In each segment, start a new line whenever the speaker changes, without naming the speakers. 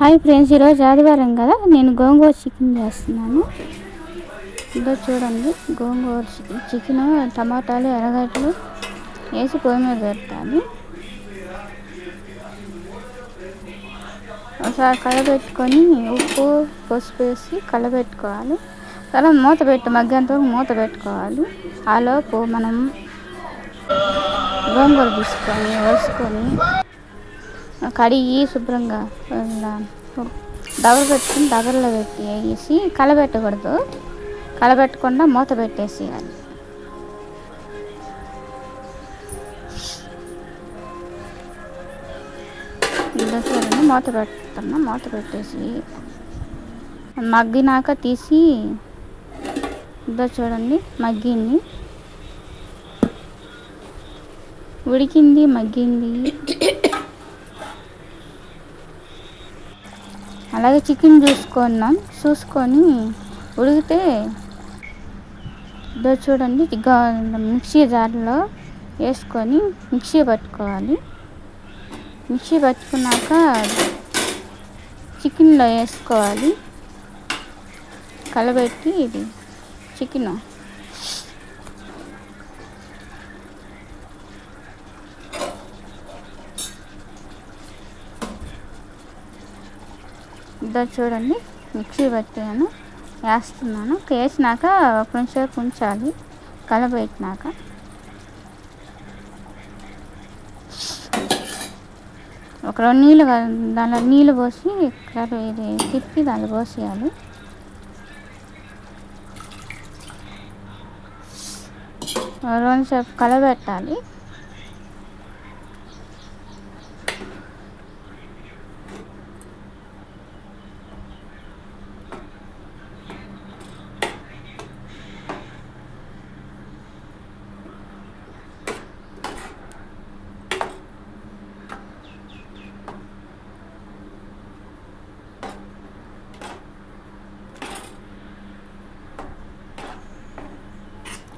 Hi friends ఈరోజు ఆదివారం కదా? నేను గోంగూర చికెన్ చేస్తున్నాను. ఇదో చూడండి గోంగూర చికెన్ టమాటాలు ఎర్రగడ్డలు వేసి పొయ్యి మీద పెడతాను. ఒకసారి కలబెట్టుకొని ఉప్పు పసుపు వేసి కలబెట్టుకోవాలి. తర్వాత మూత పెట్టు మగ్గంత మూత పెట్టుకోవాలి. ఆలోపు మనం గోంగూర తీసుకొని వేసుకొని కడిగి శుభ్రంగా దవర పెట్టుకుని దవరలో పెట్టి వేసి కలబెట్టకూడదు. కలబెట్టకుండా మూత పెట్టేసేయాలి. చూడండి మూత పెట్టుకున్నా మూత పెట్టేసి మగ్గినాక తీసి ఇదో చూడండి మగ్గింది. ఉడికింది మగ్గింది. అలాగే చికెన్ చూసుకున్నాం చూసుకొని ఉడికితే ఇదో చూడండి మిక్సీ జార్లో వేసుకొని మిక్సీ పట్టుకోవాలి. మిక్సీ పట్టుకున్నాక చికెన్లో వేసుకోవాలి. కలబెట్టి ఇది చికెన్. ఇద్దరు చూడండి మిక్సీ పెట్టాను వేస్తున్నాను. వేసినాక కొంచెం ఉంచాలి కలబెట్టినాక. ఒక రెండు నీళ్ళు దానిలో నీళ్ళు పోసి ఇది తిప్పి దానిలో పోసేయాలి. రెండు సేపు కలబెట్టాలి.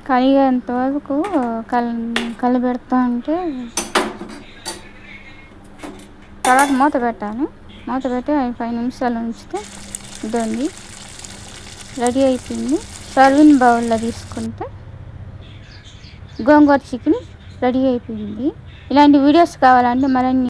కలిగేంత వరకు కల్ కలిపెడతా ఉంటే తర్వాత మూత పెట్టాలి. మూత పెట్టి ఫైవ్ నిమిషాలు ఉంచితే ఇదండి. రెడీ అయిపోయింది. సర్వింగ్ బౌల్లో తీసుకుంటే గోంగూర చికెన్ రెడీ అయిపోయింది. ఇలాంటి వీడియోస్ కావాలంటే మరిన్ని